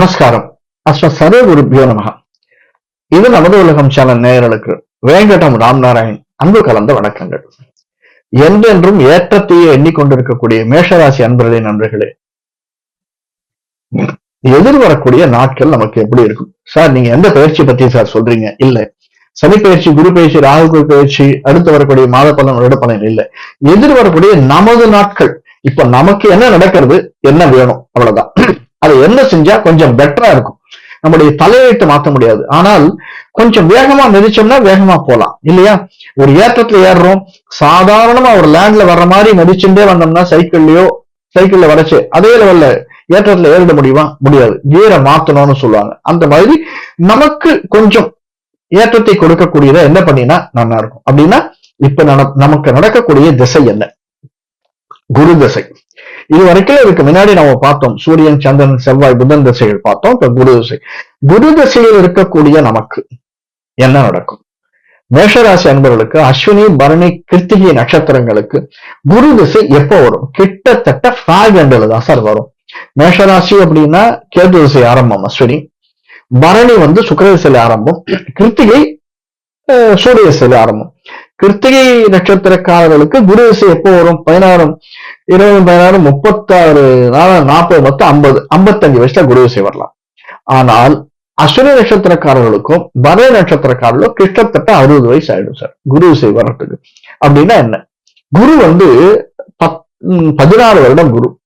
நமஸ்காரம். அஸ்வ சர்வகுருபியோ நமக இது நமது உலகம் சேனல் நேயர்களுக்கு வேங்கடம் ராம்நாராயண் அன்பு கலந்த வணக்கங்கள். என்றென்றும் ஏற்றத்தையே எண்ணிக்கொண்டிருக்கக்கூடிய மேஷராசி அன்பர்களே நண்பர்களே. எதிர்வரக்கூடிய நாட்கள் நமக்கு எப்படி இருக்கும்? சார் நீங்க எந்த பயிற்சி பத்தி சார் சொல்றீங்க? இல்ல. சனி பயிற்சி குரு பயிற்சி ராகு குரு பயிற்சி அடுத்து வரக்கூடிய மாத பலன் வருட பலன் இல்ல. எதிர் வரக்கூடிய நமது நாட்கள். இப்ப நமக்கு என்ன நடக்கிறது? என்ன வேணும்? அவ்வளவுதான். அதை என்ன செஞ்சா கொஞ்சம் பெட்டரா இருக்கும். நம்முடைய தலையெழுத்து மாற்ற முடியாது. ஆனால் கொஞ்சம் வேகமா மிதிச்சோம்னா வேகமா போலாம். இல்லையா? ஒரு ஏற்றத்துல ஏறுறோம். சாதாரணமா ஒரு லேண்ட்ல வர்ற மாதிரி மிதிச்சுட்டே வந்தோம்னா சைக்கிள்லயோ சைக்கிள்ல வரைச்சு அதே லெவல்ல ஏற்றத்துல ஏறிட முடியுமா? முடியாது. கீரை மாத்தணும்னு சொல்லுவாங்க. அந்த மாதிரி நமக்கு கொஞ்சம் ஏற்றத்தை கொடுக்கக்கூடியதை என்ன பண்ணினா நல்லா இருக்கும். அப்படின்னா இப்ப நமக்கு நடக்கக்கூடிய திசை என்ன? குரு தசை இது வரைக்கும் இதுக்கு முன்னாடி நம்ம பார்த்தோம். சூரியன் சந்திரன் செவ்வாய் புதன் திசைகள் பார்த்தோம். இப்ப குரு திசை குரு திசையில் இருக்கக்கூடிய நமக்கு என்ன நடக்கும்? மேஷராசி அன்பர்களுக்கு அஸ்வினி பரணி கிருத்திகை நட்சத்திரங்களுக்கு குரு திசை எப்போ வரும்? கிட்டத்தட்ட ஃபேக் தான் சார் வரும். மேஷராசி அப்படின்னா கேது திசை ஆரம்பம் அஸ்வினி. பரணி வந்து சுக்கர திசையில ஆரம்பம். கிருத்திகை அஹ், சூரிய திசையில ஆரம்பம். கிருத்திகை நட்சத்திரக்காரர்களுக்கு குரு திசை எப்போ வரும்? பதினாறும் இருபது பதினாறு முப்பத்தாறு நாற்பது மொத்தம் ஐம்பது ஐம்பத்தஞ்சு வயசுல குரு திசை வரலாம். ஆனால் அஸ்வினி நட்சத்திரக்காரர்களுக்கும் பரணி நட்சத்திரக்காரர்களும் கிட்டத்தட்ட அறுபது வயசு ஆயிடும் சார் குரு திசை வர்றதுக்கு. அப்படின்னா என்ன? குரு வந்து பத்- பதினாறு வருடம் குரு.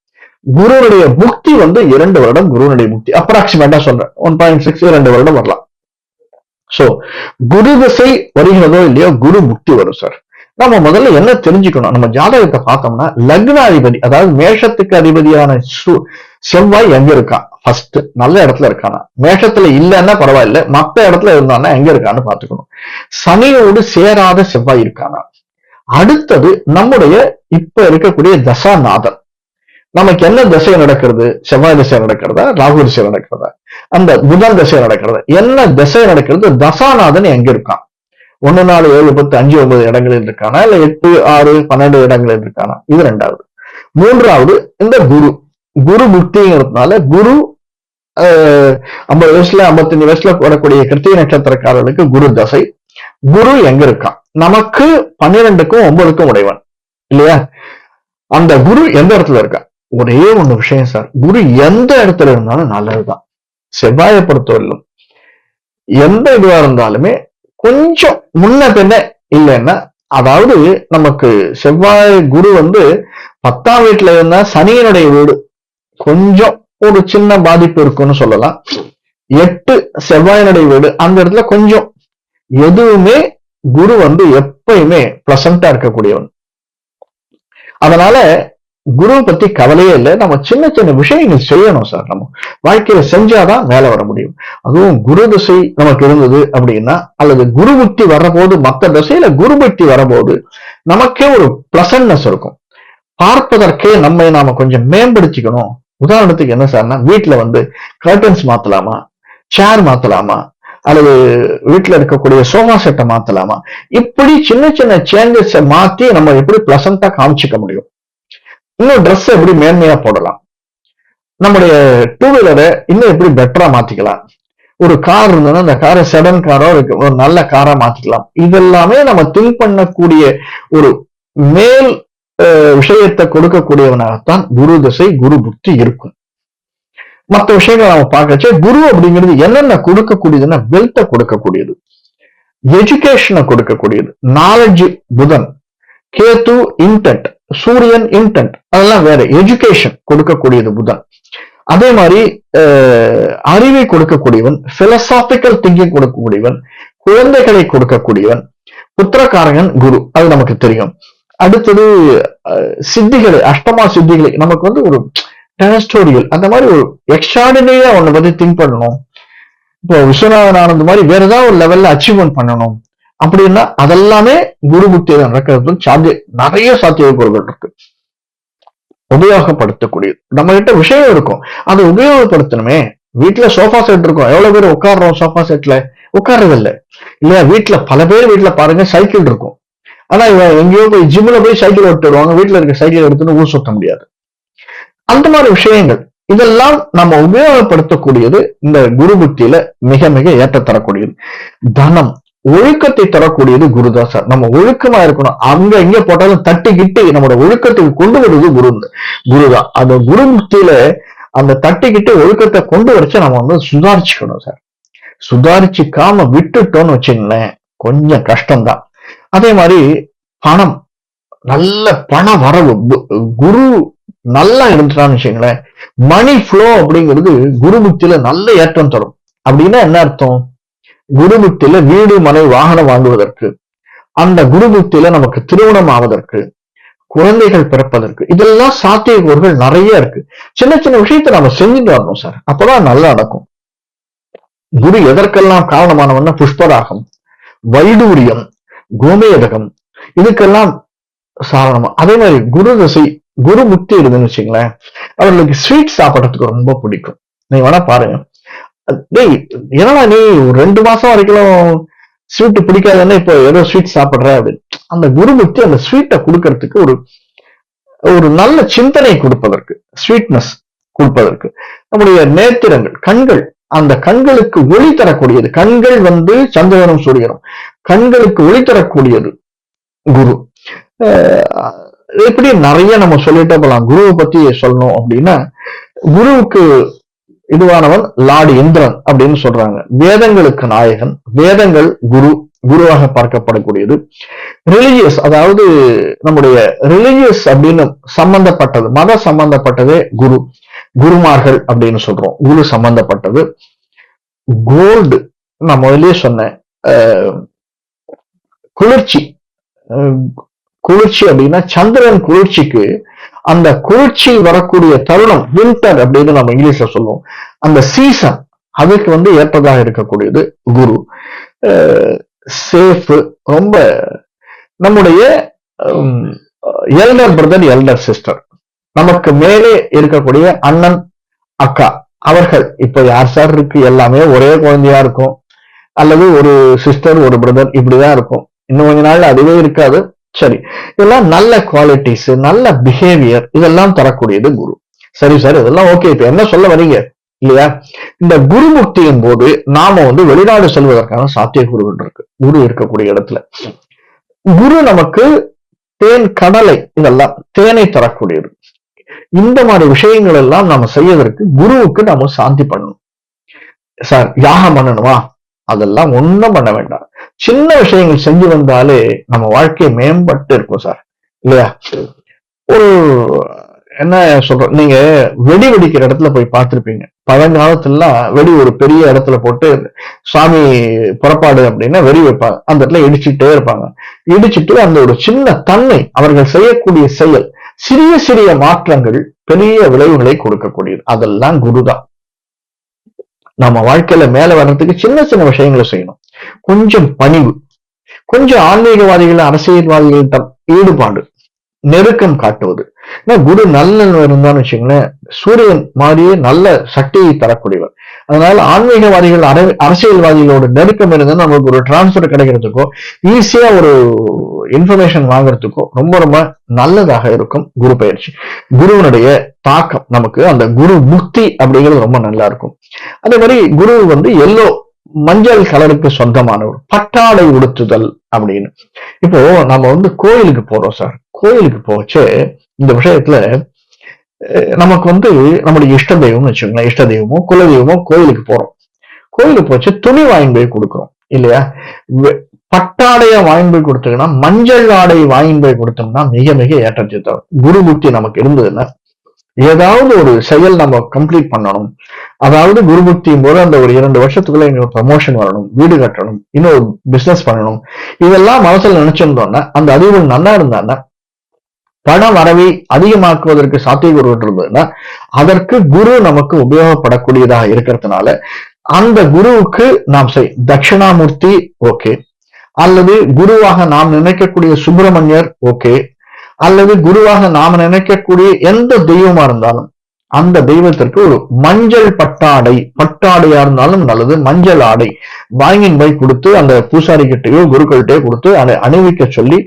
குருனுடைய புக்தி வந்து இரண்டு வருடம் குருனுடைய முக்தி. அப்ராக்சிமேட்டா சொல்றேன். ஒன் பாயிண்ட் சிக்ஸ் இரண்டு வருடம் வரலாம். சோ குரு திசை வருகிறதோ இல்லையோ குரு முக்தி வரும் சார் நம்ம முதல்ல என்ன தெரிஞ்சுக்கணும்? நம்ம ஜாதகத்தை பார்த்தோம்னா லக்னாதிபதி அதாவது மேஷத்துக்கு அதிபதியான செவ்வாய் எங்க இருக்கான் ஃபர்ஸ்ட் நல்ல இடத்துல இருக்கானா? மேஷத்துல இல்லைன்னா பரவாயில்ல. மத்த இடத்துல இருந்தான்னா எங்க இருக்கான்னு பாத்துக்கணும் சனியோடு சேராத செவ்வாய் இருக்கானா? அடுத்தது நம்முடைய இப்ப இருக்கக்கூடிய தசாநாதன். நமக்கு என்ன திசை நடக்கிறது? செவ்வாய் திசை நடக்கிறதா? ராகு திசை நடக்கிறதா? அந்த புதன் திசை நடக்கிறது. என்ன திசை நடக்கிறது? தசாநாதன் எங்க இருக்கான்? ஒண்ணு நாலு ஏழு பத்து அஞ்சு ஒன்பது இடங்களில் இருக்கானா? இல்ல எட்டு ஆறு பன்னெண்டு இடங்களில் இருக்கானா? இது ரெண்டாவது. மூன்றாவது இந்த குரு. குரு புக்திங்கிறதுனால குரு ஐம்பது வயசுல ஐம்பத்தஞ்சு வயசுல வரக்கூடிய கிருத்திய நட்சத்திரக்காரர்களுக்கு குரு தசை. குரு எங்க இருக்கான்? நமக்கு பன்னிரெண்டுக்கும் ஒன்பதுக்கும் உடையவன். இல்லையா? அந்த குரு எந்த இடத்துல இருக்கா ஒரே ஒண்ணு விஷயம் சார். குரு எந்த இடத்துல இருந்தாலும் நல்லதுதான். செவ்வாயை பொறுத்தவரையிலும் எந்த இதுவா இருந்தாலுமே கொஞ்சம் முன்ன பின்ன இல்லைன்னா அதாவது நமக்கு செவ்வாய் குரு வந்து பத்தாம் வீட்டுல இருந்தா சனியனுடைய வீடு கொஞ்சம் ஒரு சின்ன பாதிப்பு இருக்கும்னு சொல்லலாம். எட்டு செவ்வாயினுடைய வீடு அந்த இடத்துல கொஞ்சம். எதுவுமே குரு வந்து எப்பயுமே பிளசண்டா இருக்கக்கூடியவன். அதனால குரு பத்தி கவலையே இல்லை. நம்ம சின்ன சின்ன விஷயங்கள் செய்யணும் சார் நம்ம. வாழ்க்கையில செஞ்சாதான் மேல வர முடியும். அதுவும் குரு திசை நமக்கு இருந்தது அப்படின்னா அல்லது குரு புக்தி வரபோது மத்த திசையில குரு பக்தி வரபோது நமக்கே ஒரு பிளசன்னஸ் இருக்கும். பார்ப்பதற்கே நம்மை நாம கொஞ்சம் மேம்படுத்திக்கணும். உதாரணத்துக்கு என்ன சார்னா வீட்டுல வந்து கர்டன்ஸ் மாத்தலாமா? சேர் மாத்தலாமா? அல்லது வீட்டுல இருக்கக்கூடிய சோஃபா செட்டை மாத்தலாமா? இப்படி சின்ன சின்ன சேஞ்சஸ் மாத்தி நம்ம எப்படி பிளசண்டா காமிச்சிக்க முடியும். இன்னும் ட்ரெஸ் எப்படி மேன்மையா போடலாம்? நம்முடைய டூ வீலரை இன்னும் எப்படி பெட்டரா மாத்திக்கலாம்? ஒரு கார் இருந்ததுன்னா அந்த காரை செடன் காரோ இருக்கு. ஒரு நல்ல காரா மாத்திக்கலாம். இதெல்லாமே நம்ம திங்க் பண்ணக்கூடிய ஒரு மேல் விஷயத்தை கொடுக்கக்கூடியவனாகத்தான் குரு திசை குரு புக்தி இருக்கும். மற்ற விஷயங்களை நம்ம பார்க்கச்சே குரு அப்படிங்கிறது என்னென்ன கொடுக்கக்கூடியதுன்னா வெல்த்தை கொடுக்கக்கூடியது. எஜுகேஷனை கொடுக்கக்கூடியது. நாலேஜ் புதன். கேத்து இன்டென்ட் சூரியன் இன்டென்ட் அதெல்லாம் வேற எஜுகேஷன் கொடுக்கக்கூடியது புதன் அதே மாதிரி அறிவை கொடுக்கக்கூடியவன் பிலசாபிக்கல் திங்கிங் கொடுக்கக்கூடியவன் குழந்தைகளை கொடுக்கக்கூடியவன் புத்திரக்காரகன் குரு அது நமக்கு தெரியும். அடுத்தது அஹ், சித்திகளை அஷ்டமா சித்திகளை நமக்கு வந்து ஒரு டெனஸ்டோரியல் அந்த மாதிரி ஒரு எக்ஸ்ட்ராடினரியா ஒண்ணு பத்தி திங்க் பண்ணணும். இப்போ விஸ்வநாதன் ஆனந்த் மாதிரி வேற ஏதாவது ஒரு லெவல்ல அச்சீவ்மெண்ட் பண்ணணும். அப்படின்னா அதெல்லாமே குரு புக்தியில நடக்கிறது சாத்திய நிறைய சாத்தியக்கூறுகள் இருக்கு. உபயோகப்படுத்தக்கூடியது. நம்ம கிட்ட விஷயம் இருக்கும். அதை உபயோகப்படுத்தணுமே. வீட்டுல சோஃபா செட் இருக்கும். எவ்வளவு பேர் உட்காடுறோம் சோஃபா செட்ல உட்கார்றது இல்ல இல்லையா வீட்டுல பல பேர் வீட்டுல பாருங்க சைக்கிள் இருக்கும். ஆனா இவன் எங்கேயோ போய் ஜிம்ல போய் சைக்கிள் ஒட்டுருவாங்க வீட்டுல இருக்க சைக்கிள் எடுத்துன்னு ஊர் சுத்த முடியாது. அந்த மாதிரி விஷயங்கள். இதெல்லாம் நம்ம உபயோகப்படுத்தக்கூடியது இந்த குரு புத்தியில மிக மிக ஏற்ற தரக்கூடியது தனம். ஒழுக்கத்தை தரக்கூடியது குருதான் சார். நம்ம ஒழுக்கமா இருக்கணும். அங்க இங்க போட்டாலும் தட்டிக்கிட்டு நம்மளோட ஒழுக்கத்துக்கு கொண்டு வருவது குரு குருதான். அந்த குரு அந்த தட்டிக்கிட்டு ஒழுக்கத்தை கொண்டு வரைச்சு நம்ம வந்து சுதாரிச்சுக்கணும் சார். சுதாரிச்சுக்காம விட்டுட்டோம்னு வச்சுங்களேன் கொஞ்சம் கஷ்டம்தான். அதே மாதிரி பணம். நல்ல பண வரவு. குரு நல்லா இருந்துட்டான்னு வச்சுங்களேன் மணி ஃப்ளோ அப்படிங்கிறது குருமுக்தியில நல்ல ஏற்றம் தரும். அப்படின்னா என்ன அர்த்தம்? குருமுக்தியில வீடு மனை வாகனம் வாங்குவதற்கு அந்த குருமுக்தியில நமக்கு திருமணம் ஆவதற்கு குழந்தைகள் பிறப்பதற்கு இதெல்லாம் சாத்தியக்கூறுகள் நிறைய இருக்கு. சின்ன சின்ன விஷயத்த நம்ம செஞ்சுட்டு வரணும் சார் அப்பதான் நல்லா நடக்கும். குரு எதற்கெல்லாம் காரணமானவன்னா புஷ்பராகம் வைடூரியம் கோமேதகம் இதுக்கெல்லாம் சாரணமா. அதே மாதிரி குரு தசை குரு முக்தி இருந்துன்னு வச்சுங்களேன் அவர்களுக்கு ஸ்வீட் சாப்பிடறதுக்கு ரொம்ப பிடிக்கும். நீ வேணா பாருங்க. டேய் என்னடா நீ ஒரு ரெண்டு மாசம் வரைக்கும் ஸ்வீட் பிடிக்காதுன்னு இப்போ ஏதோ ஸ்வீட் சாப்பிடுற அப்படின்னு. அந்த குருமுக்தி அந்த ஸ்வீட்டை கொடுக்கறதுக்கு ஒரு ஒரு நல்ல சிந்தனை கொடுப்பதற்கு ஸ்வீட்னஸ் கொடுப்பதற்கு. நம்முடைய நேத்திரங்கள் கண்கள் அந்த கண்களுக்கு ஒளி தரக்கூடியது. கண்கள் வந்து சந்திரனும் சூரியனும். கண்களுக்கு ஒளி தரக்கூடியது குரு. எப்படி நிறைய நம்ம சொல்லிட்டே போலாம். குருவை பத்தி சொல்லணும் அப்படின்னா குருவுக்கு இதுவானவன் லார்டு இந்திரன் அப்படின்னு சொல்றாங்க. வேதங்களுக்கு நாயகன் வேதங்கள் குரு குருவாக பார்க்கப்படக்கூடியது. ரிலிஜியஸ் அதாவது நம்முடைய ரிலிஜியஸ் அப்படின்னு சம்பந்தப்பட்டது மத சம்பந்தப்பட்டதே குரு. குருமார்கள் அப்படின்னு சொல்றோம். குரு சம்பந்தப்பட்டது. கோல்டு நான் முதலே சொன்னேன். குளிர்ச்சி. குளிர்ச்சி அப்படின்னா சந்திரன் குளிர்ச்சிக்கு அந்த குளிர்ச்சி வரக்கூடிய தருணம் வின்டர் அப்படின்னு நம்ம இங்கிலீஷ்ல சொல்லுவோம். அந்த சீசன் அதுக்கு வந்து ஏற்பதாக இருக்கக்கூடியது குரு. சேஃப் ரொம்ப நம்முடைய எல்டர் பிரதர் எல்டர் சிஸ்டர் நமக்கு மேலே இருக்கக்கூடிய அண்ணன் அக்கா அவர்கள். இப்ப யார் சார் இருக்கு? எல்லாமே ஒரே குழந்தையா இருக்கும். அல்லது ஒரு சிஸ்டர் ஒரு பிரதர் இப்படிதான் இருக்கும். இன்னும் கொஞ்ச நாள் அதுவே இருக்காது. சரி. இதெல்லாம் நல்ல குவாலிட்டிஸ் நல்ல பிஹேவியர் இதெல்லாம் தரக்கூடியது குரு. சரி சார். இதெல்லாம் ஓகே இப்ப என்ன சொல்ல வரீங்க இல்லையா? இந்த குருமுக்தியின் போது நாம வந்து வெளிநாடு செல்வதற்கான சாத்தியக்கூறுகள் இருக்கு. குரு இருக்கக்கூடிய இடத்துல. குரு நமக்கு தேன் கடலை இதெல்லாம் தேனை தரக்கூடியது. இந்த மாதிரி விஷயங்கள் எல்லாம் நம்ம செய்யறதற்கு குருவுக்கு நம்ம சாந்தி பண்ணணும். சார் யாகம் பண்ணணுமா? அதெல்லாம் ஒண்ணும் பண்ண வேண்டாம். சின்ன விஷயங்கள் செஞ்சு வந்தாலே நம்ம வாழ்க்கை மேம்பட்டு இருக்கும் சார். இல்லையா? ஒரு என்ன சொல்றோம் நீங்க வெடி வெடிக்கிற இடத்துல போய் பார்த்திருப்பீங்க. பழங்காலத்துல வெடி ஒரு பெரிய இடத்துல போட்டு சாமி புறப்பாடு அப்படின்னா வெடி வைப்பாங்க. அந்த இடத்துல இடிச்சுட்டே இருப்பாங்க. இடிச்சுட்டு அந்த ஒரு சின்ன தன்மை அவர்கள் செய்யக்கூடிய செயல் சிறிய சிறிய மாற்றங்கள் பெரிய விளைவுகளை கொடுக்கக்கூடியது. அதெல்லாம் குருதான். நம்ம வாழ்க்கையில மேல வர்றதுக்கு சின்ன சின்ன விஷயங்களை செய்யணும். கொஞ்சம் பணிவு. கொஞ்சம் ஆன்மீகவாதிகள் அரசியல்வாதிகள் ஈடுபாடு நெருக்கம் காட்டுவது. குரு நல்ல இருந்தான்னு வச்சுங்களேன் சூரியன் மாதிரியே நல்ல சக்தியை தரக்கூடியவர். அதனால ஆன்மீகவாதிகள் அரசியல்வாதிகளோட நெருக்கம் இருந்தால் நமக்கு ஒரு டிரான்ஸ்பர் கிடைக்கிறதுக்கோ ஈஸியா ஒரு இன்ஃபர்மேஷன் வாங்குறதுக்கோ ரொம்ப ரொம்ப நல்லதாக இருக்கும் குரு பயிற்சி. குருவனுடைய தாக்கம் நமக்கு அந்த குரு முக்தி அப்படிங்கிறது ரொம்ப நல்லா இருக்கும். அதே மாதிரி குரு வந்து எல்லோ மஞ்சள் கலருக்கு சொந்தமானவர் பட்டாடை உடுத்துதல் அப்படின்னு. இப்போ நம்ம வந்து கோயிலுக்கு போறோம் சார். கோயிலுக்கு போச்சு. இந்த விஷயத்துல நமக்கு வந்து நம்முடைய இஷ்ட தெய்வம்னு வச்சுக்கோங்களேன். இஷ்ட தெய்வமோ குல தெய்வமோ கோயிலுக்கு போறோம். கோயிலுக்கு போச்சு துணி வாங்கி போய் கொடுக்குறோம். இல்லையா? பட்டாடைய வாங்கி போய் கொடுத்தோம்னா மஞ்சள் ஆடை வாங்கி போய் கொடுத்தோம்னா மிக மிக ஏற்றத்தை தரும். குருபுத்தி நமக்கு இருந்ததுன்னா ஏதாவது ஒரு செயல் நம்ம கம்ப்ளீட் பண்ணணும். அதாவது குருபுக்தியும் போது அந்த ஒரு இரண்டு வருஷத்துக்குள்ள இன்னொரு ப்ரமோஷன் வரணும் வீடு கட்டணும் இன்னொரு பிசினஸ் பண்ணணும். இதெல்லாம் மனசுல நினைச்சிருந்தோம்னா அந்த அறிவு நல்லா இருந்தான்னா பண வரவை அதிகமாக்குவதற்கு சாத்தியக்கூறு இருந்ததுன்னா அதற்கு குரு நமக்கு உபயோகப்படக்கூடியதாக இருக்கிறதுனால அந்த குருவுக்கு நாம் செய் தட்சிணாமூர்த்தி ஓகே அல்லது குருவாக நாம் நினைக்கக்கூடிய சுப்பிரமணியர் ஓகே அல்லது குருவாக நாம நினைக்கக்கூடிய எந்த தெய்வமா இருந்தாலும் அந்த தெய்வத்திற்கு ஒரு மஞ்சள் பட்டாடை பட்டாடையா இருந்தாலும் நல்லது மஞ்சள் ஆடை வாங்கின் போய் கொடுத்து அந்த பூசாரி கிட்டையோ குருக்கள்கிட்டயோ கொடுத்து அதை அணிவிக்க சொல்லி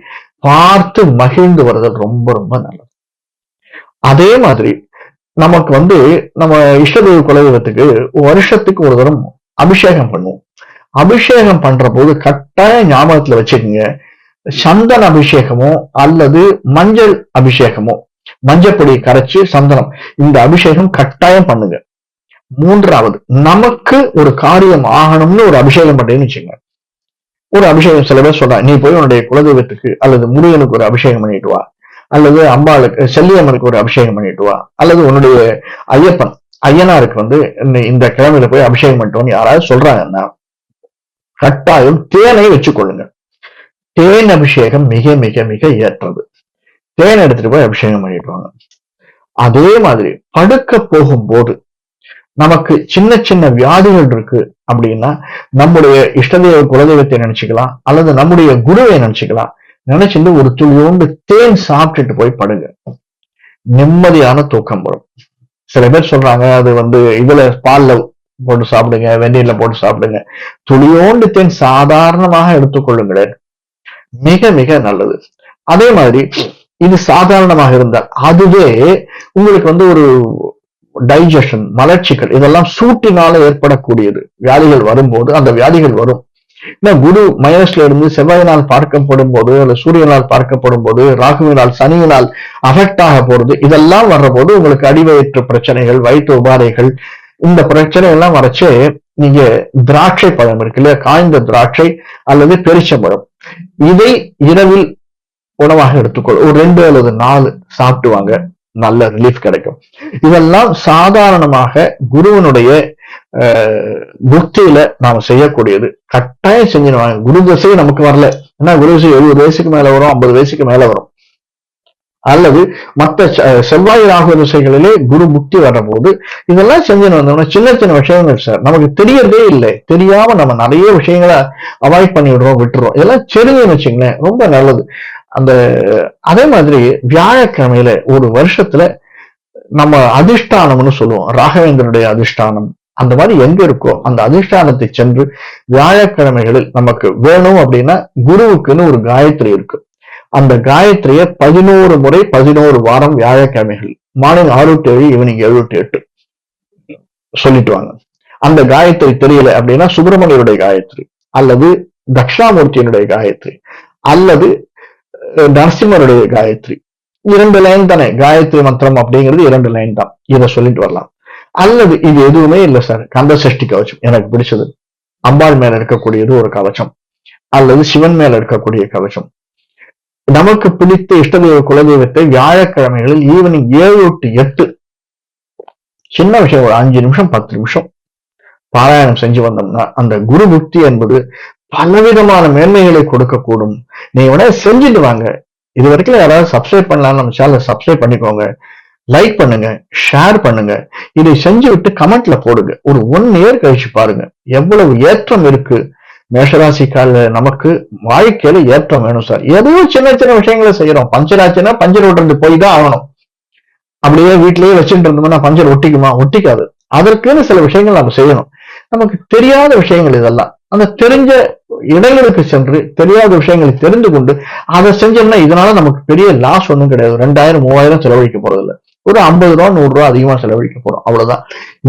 பார்த்து மகிழ்ந்து வருதல் ரொம்ப ரொம்ப நல்லது. அதே மாதிரி நமக்கு வந்து நம்ம இஷ்டதெய்வ குலதெய்வத்துக்கு வருஷத்துக்கு ஒரு தரம் அபிஷேகம் பண்ணுவோம். அபிஷேகம் பண்ற போது கட்டாய ஞாபகத்துல வச்சுக்கோங்க சந்தன அபிஷேகமோ அல்லது மஞ்சள் அபிஷேகமோ. மஞ்சள் பொடியை கரைச்சு சந்தனம். இந்த அபிஷேகம் கட்டாயம் பண்ணுங்க. மூன்றாவது நமக்கு ஒரு காரியம் ஆகணும்னு ஒரு அபிஷேகம் பண்ணேன்னு வச்சுங்க. ஒரு அபிஷேகம் சில பேர் சொல்றாங்க நீ போய் உன்னுடைய குலதெய்வத்துக்கு அல்லது முருகனுக்கு ஒரு அபிஷேகம் பண்ணிட்டு வா. அல்லது அம்பாளுக்கு செல்லியம்மனுக்கு ஒரு அபிஷேகம் பண்ணிட்டு வா. அல்லது உன்னுடைய ஐயப்பன் ஐயனாருக்கு வந்து இந்த கிழமையில போய் அபிஷேகம் பண்ணிட்டோம்னு யாராவது சொல்றாங்கன்னா கட்டாயம் தேனை வச்சுக்கொள்ளுங்க. தேன் அபிஷேகம் மிக மிக மிக ஏற்றது தேன் எடுத்துட்டு போய் அபிஷேகம் பண்ணிடுவாங்க. அதே மாதிரி படுக்க போகும்போது நமக்கு சின்ன சின்ன வியாதிகள் இருக்கு அப்படின்னா நம்முடைய இஷ்டதெய்வ குலதெய்வத்தை நினைச்சுக்கலாம் அல்லது நம்முடைய குருவை நினைச்சுக்கலாம். நினைச்சிட்டு ஒரு துளியோண்டு தேன் சாப்பிட்டுட்டு போய் படுங்க. நிம்மதியான தூக்கம் வரும். சில பேர் சொல்றாங்க அது வந்து இதுல பால்ல போட்டு சாப்பிடுங்க வெந்நீர்ல போட்டு சாப்பிடுங்க. துளியோண்டு தேன் சாதாரணமாக எடுத்துக்கொள்ளுங்களேன். மிக மிக நல்லது. அதே மாதிரி இது சாதாரணமாக இருந்தால் அதுவே உங்களுக்கு வந்து ஒரு டைஜஷன் மலர்ச்சிகள் இதெல்லாம் சூட்டினால ஏற்படக்கூடியது. வியாதிகள் வரும்போது அந்த வியாதிகள் வரும். குரு மைனஸ்ல இருந்து செவ்வாயினால் பார்க்கப்படும் போது அல்ல சூரியனால் பார்க்கப்படும் போது ராகுவினால் சனியினால் அஃபெக்ட் ஆக போறது இதெல்லாம் வர்ற போது உங்களுக்கு அடிவயிற்று பிரச்சனைகள் வயிற்று உபாதைகள் இந்த பிரச்சனை எல்லாம் வரைச்சு நீங்க திராட்சை பழம் இருக்கு இல்லையா? காய்ந்த திராட்சை அல்லது பெருச்சம்பழம் இதை இரவில் உணவாக எடுத்துக்கொள். ஒரு ரெண்டு அல்லது நாலு சாப்பிட்டுவாங்க நல்ல ரிலீஃப் கிடைக்கும். இதெல்லாம் சாதாரணமாக குருவனுடைய புக்தியில நாம செய்யக்கூடியது. கட்டாயம் செஞ்சிருவாங்க. குரு தசை நமக்கு வரல. ஏன்னா குரு தசை எழுபது வயசுக்கு மேல வரும் ஐம்பது வயசுக்கு மேல வரும். அல்லது மற்ற செவ்வாய் ராகு திசைகளிலே குரு முக்தி வரும்போது போது இதெல்லாம் செஞ்சுன்னு வந்தோம்னா சின்ன சின்ன விஷயங்கள் சார் நமக்கு தெரியறதே இல்லை. தெரியாம நம்ம நிறைய விஷயங்களை அவாய்ட் பண்ணி விடுறோம் விட்டுறோம். இதெல்லாம் தெரிஞ்சுன்னு வச்சுங்களேன் ரொம்ப நல்லது. அந்த அதே மாதிரி வியாழக்கிழமையில ஒரு வருஷத்துல நம்ம அதிஷ்டானம்னு சொல்லுவோம். ராகவேந்திரனுடைய அதிஷ்டானம். அந்த மாதிரி எங்க இருக்கோ அந்த அதிஷ்டானத்தை சென்று வியாழக்கிழமைகளில் நமக்கு வேணும் அப்படின்னா குருவுக்குன்னு ஒரு காயத்ரி இருக்கு. அந்த காயத்ரிய பதினோரு முறை பதினோரு வாரம் வியாழக்கிழமைகள் மார்னிங் ஆறு டு ஏழு ஈவினிங் ஏழு டு எட்டு சொல்லிட்டு வாங்க. அந்த காயத்ரி தெரியல அப்படின்னா சுப்பிரமணியனுடைய காயத்ரி அல்லது தக்ஷாமூர்த்தியினுடைய காயத்ரி அல்லது நரசிம்மருடைய காயத்ரி. இரண்டு லைன் தானே காயத்ரி மந்திரம் அப்படிங்கிறது இரண்டு லைன் தான். இதை சொல்லிட்டு வரலாம். அல்லது இது எதுவுமே இல்லை சார் கந்த சஷ்டி கவச்சம் எனக்கு பிடிச்சது. அம்பாள் மேல இருக்கக்கூடியது ஒரு கவச்சம். அல்லது சிவன் மேல இருக்கக்கூடிய கவச்சம். நமக்கு பிடித்த இஷ்டதெய்வ குலதெய்வத்தை வியாழக்கிழமைகளில் ஈவினிங் ஏழு டு எட்டு. சின்ன விஷயம் ஒரு அஞ்சு நிமிஷம் பத்து நிமிஷம் பாராயணம் செஞ்சு வந்தோம்னா அந்த குரு புக்தி என்பது பலவிதமான மேன்மைகளை கொடுக்கக்கூடும். நீங்க உடனே செஞ்சுட்டு வாங்க. இது வரைக்கும் யாராவது சப்ஸ்கிரைப் பண்ணலாம்னு நம்ம சேனலை சப்ஸ்கிரைப் பண்ணிக்கோங்க. லைக் பண்ணுங்க ஷேர் பண்ணுங்க. இதை செஞ்சு விட்டு கமெண்ட்ல போடுங்க. ஒரு ஒன் இயர் கழிச்சு பாருங்க. எவ்வளவு ஏற்றம் இருக்கு. மேஷராசிக்கால நமக்கு வாழ்க்கையில ஏற்றம் வேணும் சார் ஏதோ சின்ன சின்ன விஷயங்களை செய்யறோம். பஞ்சர் ஆச்சுன்னா பஞ்சர் ஓட்டுறது போய் தான் ஆகணும். அப்படியே வீட்லயே வச்சுட்டு இருந்தோம்னா பஞ்சர் ஒட்டிக்குமா? ஒட்டிக்காது. அதற்குன்னு சில விஷயங்கள் நம்ம செய்யணும். நமக்கு தெரியாத விஷயங்கள் இதெல்லாம். அந்த தெரிஞ்ச இடங்களுக்கு சென்று தெரியாத விஷயங்களை தெரிந்து கொண்டு அதை செஞ்சோம்னா இதனால நமக்கு பெரிய லாஸ் ஒன்றும் கிடையாது. ரெண்டாயிரம் மூவாயிரம் செலவழிக்க போறது இல்லை ஒரு ஐம்பது ரூபா நூறு ரூபா அதிகமா செலவழிக்க போறோம். அவ்வளவுதான்.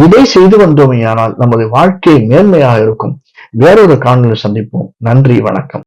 இதை செய்து வந்தோமே ஆனால் நமது வாழ்க்கை மேன்மையாக இருக்கும். வேறொரு காணொலி சந்திப்போம். நன்றி வணக்கம்.